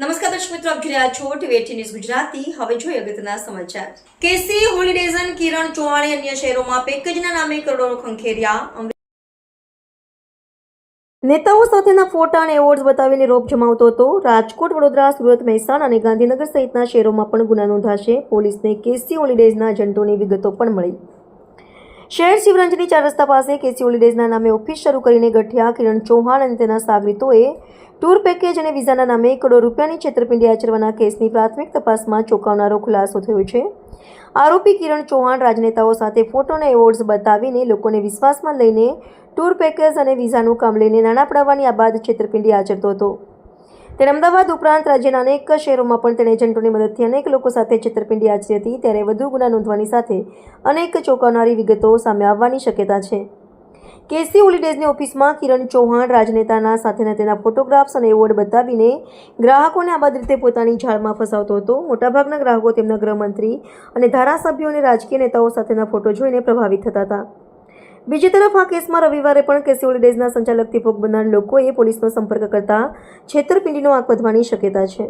નમસ્કાર દર્શક મિત્રો, આપ જોઈ રહ્યા છો ટીવી ન્યૂઝ ગુજરાતી. હવે જોઈએ અગત્યના સમાચાર. કેસી હોલિડેઝન કિરણ ચૌહાણે અન્ય શહેરોમાં પેકેજના નામે કરોડો ખંખેર્યા નેતાઓ સાથેના ફોટા અને એવોર્ડ બતાવીને રોપ જમાવતો હતો. રાજકોટ, વડોદરા, સુરત, મહેસાણા અને ગાંધીનગર સહિતના શહેરોમાં પણ ગુના નોંધાશે. પોલીસને કેસી, હોલિડેઝના એજન્ટોની વિગતો પણ મળી. શહેર શિવરંજની ચાર રસ્તા પાસે કેસી હોલિડેઝના નામે ઓફિસ શરૂ કરીને ગઠિયા, કિરણ ચૌહાણ અને તેના સાગરીતોએ ટૂર પેકેજ અને વિઝાના નામે કરોડો રૂપિયાની છેતરપિંડી આચરવાના કેસની પ્રાથમિક તપાસમાં ચોંકાવનારો ખુલાસો થયો છે. આરોપી કિરણ ચૌહાણ રાજનેતાઓ સાથે ફોટો અને એવોર્ડ્સ બતાવીને લોકોને વિશ્વાસમાં લઈને ટૂર પેકેજ અને વિઝાનું કામ લઈને નાણાં પડાવવાની આ બાદ છેતરપિંડી આચરતો હતો. તેણે અમદાવાદ ઉપરાંત રાજ્યના અનેક શહેરોમાં પણ તેણે એજન્ટોની મદદથી અનેક લોકો સાથે છેતરપિંડી આચરી હતી. ત્યારે વધુ ગુના નોંધવાની સાથે અનેક ચોંકાવનારી વિગતો સામે આવવાની શક્યતા છે. કેસી હોલિડેઝની ઓફિસમાં કિરણ ચૌહાણ રાજનેતાના સાથેના તેના ફોટોગ્રાફ્સ અને એવોર્ડ બતાવીને ગ્રાહકોને આબાદ રીતે પોતાની જાળમાં ફસાવતો હતો. મોટાભાગના ગ્રાહકો તેમના ગૃહમંત્રી અને ધારાસભ્યો અને રાજકીય નેતાઓ સાથેના ફોટો જોઈને પ્રભાવિત થતા હતા. બીજી તરફ આ કેસમાં રવિવારે પણ કેસી ડેઝના સંચાલકથી ભોગ બનનાર લોકોએ પોલીસનો સંપર્ક કરતા છેતરપિંડીનો આંક વધવાની શક્યતા છે.